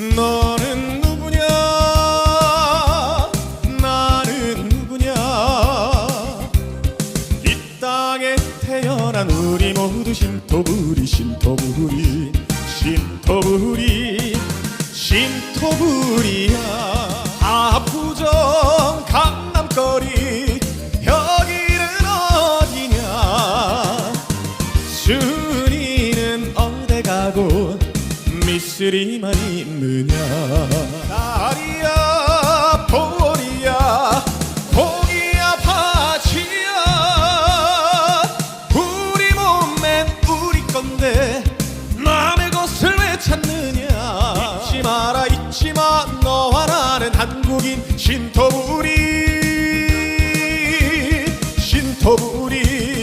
너는 누구냐? 나는 누구냐? 이 땅에 태어난 우리 모두 신토부리 신토부리 신토부리 신토부리야. 압구정 강남거리 여기는 어디냐 미쓰리만 있느냐? 나리야 보리야 보기야 바지야. 우리 몸엔 우리 건데 남의 것을 왜 찾느냐? 잊지 마라 잊지 마. 너와 나는 한국인 신토부리 신토부리.